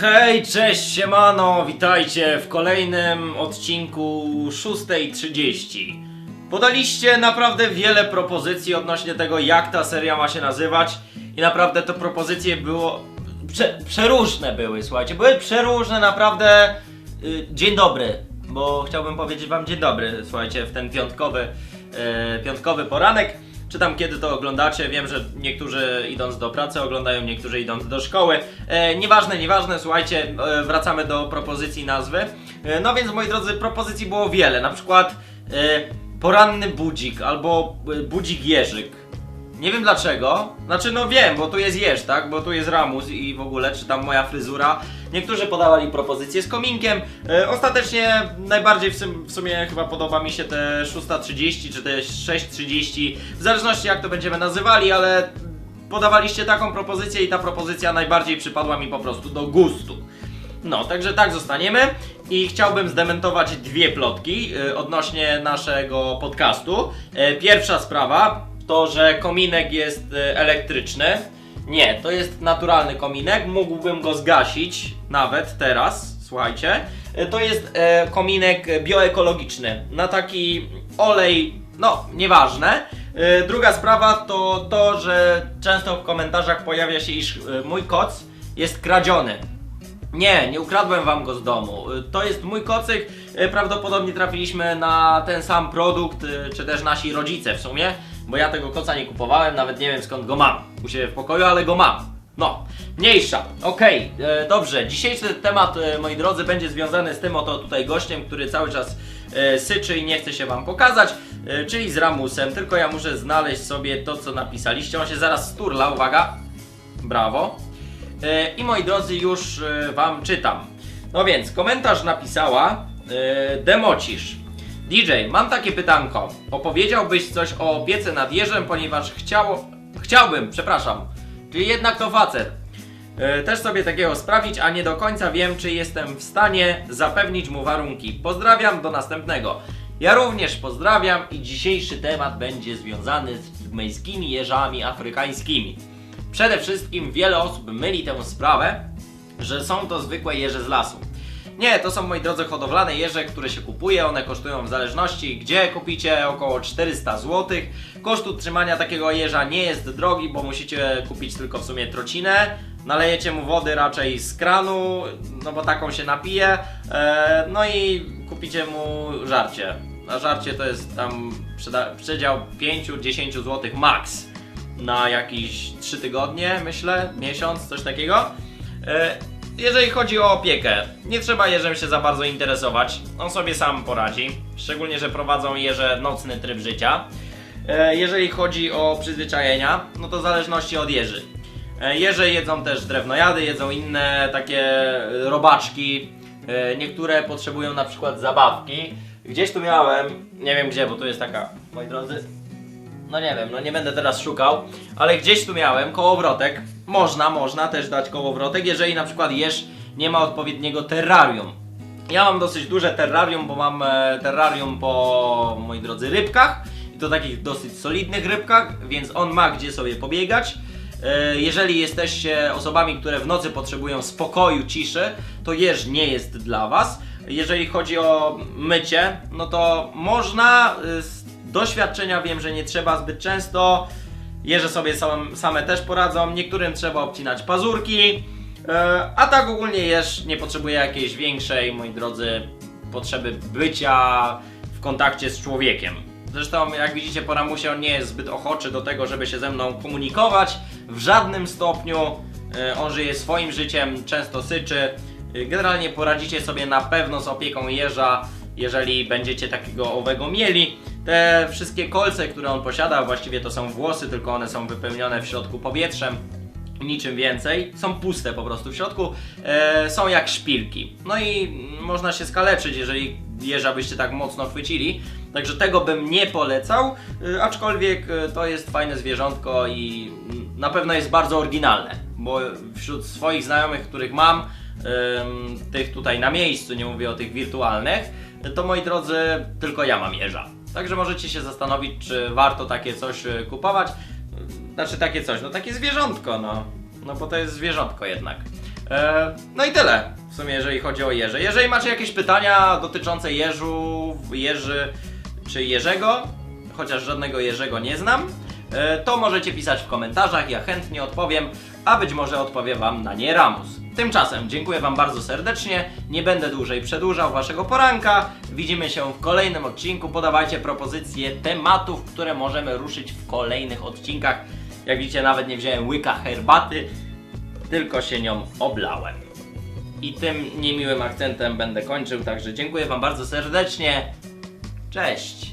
Hej, cześć, siemano, witajcie w kolejnym odcinku 6.30. Podaliście naprawdę wiele propozycji odnośnie tego, jak ta seria ma się nazywać i naprawdę te propozycje było... Prze, przeróżne były, słuchajcie, były przeróżne, naprawdę... Y, dzień dobry, bo chciałbym powiedzieć wam dzień dobry, słuchajcie, w ten piątkowy, e, piątkowy poranek. Czy tam kiedy to oglądacie? Wiem, że niektórzy idąc do pracy oglądają, niektórzy idąc do szkoły. E, nieważne, nieważne, słuchajcie, e, wracamy do propozycji nazwy. E, no więc moi drodzy, propozycji było wiele. Na przykład e, poranny budzik albo e, budzik jeżyk. Nie wiem dlaczego. Znaczy, no wiem, bo tu jest jeż, tak? Bo tu jest ramus i w ogóle, czy tam moja fryzura. Niektórzy podawali propozycje z kominkiem. E, ostatecznie najbardziej w, w sumie chyba podoba mi się te 6.30 czy te 6.30. W zależności jak to będziemy nazywali, ale podawaliście taką propozycję i ta propozycja najbardziej przypadła mi po prostu do gustu. No, także tak zostaniemy i chciałbym zdementować dwie plotki y, odnośnie naszego podcastu. E, pierwsza sprawa to, że kominek jest y, elektryczny. Nie, to jest naturalny kominek, mógłbym go zgasić nawet teraz, słuchajcie. E, To jest e, kominek bioekologiczny na taki olej, no nieważne. E, Druga sprawa to to, że często w komentarzach pojawia się, iż e, mój koc jest kradziony. Nie, nie ukradłem wam go z domu. To jest mój kocyk. Prawdopodobnie trafiliśmy na ten sam produkt, czy też nasi rodzice w sumie, bo ja tego koca nie kupowałem, nawet nie wiem skąd go mam u siebie w pokoju, ale go mam. No, mniejsza. Okej, e, dobrze. Dzisiejszy temat, e, moi drodzy, będzie związany z tym oto tutaj gościem, który cały czas e, syczy i nie chce się wam pokazać, e, czyli z Ramusem. Tylko ja muszę znaleźć sobie to, co napisaliście. On się zaraz sturla, uwaga. Brawo. E, I moi drodzy, już e, wam czytam. No więc, komentarz napisała e, Democisz. DJ, mam takie pytanko. Opowiedziałbyś coś o opiece nad jeżem, ponieważ chciało, chciałbym, przepraszam, czyli jednak to facet. E, Też sobie takiego sprawić, a nie do końca wiem, czy jestem w stanie zapewnić mu warunki. Pozdrawiam, do następnego. Ja również pozdrawiam i dzisiejszy temat będzie związany z pygmejskimi jeżami afrykańskimi. Przede wszystkim wiele osób myli tę sprawę, że są to zwykłe jeże z lasu. Nie, to są moi drodzy hodowlane jeże, które się kupuje, one kosztują w zależności gdzie kupicie około 400 zł. Koszt utrzymania takiego jeża nie jest drogi, bo musicie kupić tylko w sumie trocinę. Nalejecie mu wody raczej z kranu, no bo taką się napije. E, no i kupicie mu żarcie. A żarcie to jest tam przedział 5-10 zł max na jakieś 3 tygodnie, myślę, miesiąc, coś takiego. Jeżeli chodzi o opiekę, nie trzeba jeżem się za bardzo interesować, on sobie sam poradzi, szczególnie, że prowadzą jeże nocny tryb życia. E, Jeżeli chodzi o przyzwyczajenia, no to w zależności od jeży. E, Jeże jedzą też drewnojady, jedzą inne takie robaczki, E, niektóre potrzebują na przykład zabawki. Gdzieś tu miałem, nie wiem gdzie, bo tu jest taka, moi drodzy, no nie wiem, no nie będę teraz szukał, ale gdzieś tu miałem kołowrotek. Można, można też dać kołowrotek, jeżeli na przykład jeż nie ma odpowiedniego terrarium. Ja mam dosyć duże terrarium, bo mam e, terrarium po, moi drodzy, rybkach i to takich dosyć solidnych rybkach, więc on ma gdzie sobie pobiegać. E, Jeżeli jesteście osobami, które w nocy potrzebują spokoju, ciszy, to jeż nie jest dla Was. Jeżeli chodzi o mycie, no to można. y, Z doświadczenia wiem, że nie trzeba zbyt często. Jeże sobie sam, same też poradzą. Niektórym trzeba obcinać pazurki. E, A tak ogólnie jeż nie potrzebuje jakiejś większej, moi drodzy, potrzeby bycia w kontakcie z człowiekiem. Zresztą, jak widzicie po ramusie, on nie jest zbyt ochoczy do tego, żeby się ze mną komunikować w żadnym stopniu. E, On żyje swoim życiem, często syczy. E, Generalnie poradzicie sobie na pewno z opieką jeża, jeżeli będziecie takiego owego mieli. Te wszystkie kolce, które on posiada, właściwie to są włosy, tylko one są wypełnione w środku powietrzem niczym więcej. Są puste po prostu w środku. E, są jak szpilki. No i można się skaleczyć, jeżeli jeża byście tak mocno chwycili. Także tego bym nie polecał, e, aczkolwiek e, to jest fajne zwierzątko i na pewno jest bardzo oryginalne, bo wśród swoich znajomych, których mam, em, tych tutaj na miejscu, nie mówię o tych wirtualnych, to moi drodzy, tylko ja mam jeża. Także możecie się zastanowić, czy warto takie coś e, kupować. Znaczy takie coś, no takie zwierzątko, no. No bo to jest zwierzątko jednak. E, no i tyle w sumie, jeżeli chodzi o jeże. Jeżeli macie jakieś pytania dotyczące jeżu, jeży czy Jerzego, chociaż żadnego Jerzego nie znam, e, to możecie pisać w komentarzach, ja chętnie odpowiem, a być może odpowie Wam na nie Ramus. Tymczasem dziękuję Wam bardzo serdecznie, nie będę dłużej przedłużał Waszego poranka, widzimy się w kolejnym odcinku, podawajcie propozycje tematów, które możemy ruszyć w kolejnych odcinkach. Jak widzicie nawet nie wziąłem łyka herbaty, tylko się nią oblałem. I tym niemiłym akcentem będę kończył, także dziękuję Wam bardzo serdecznie. Cześć!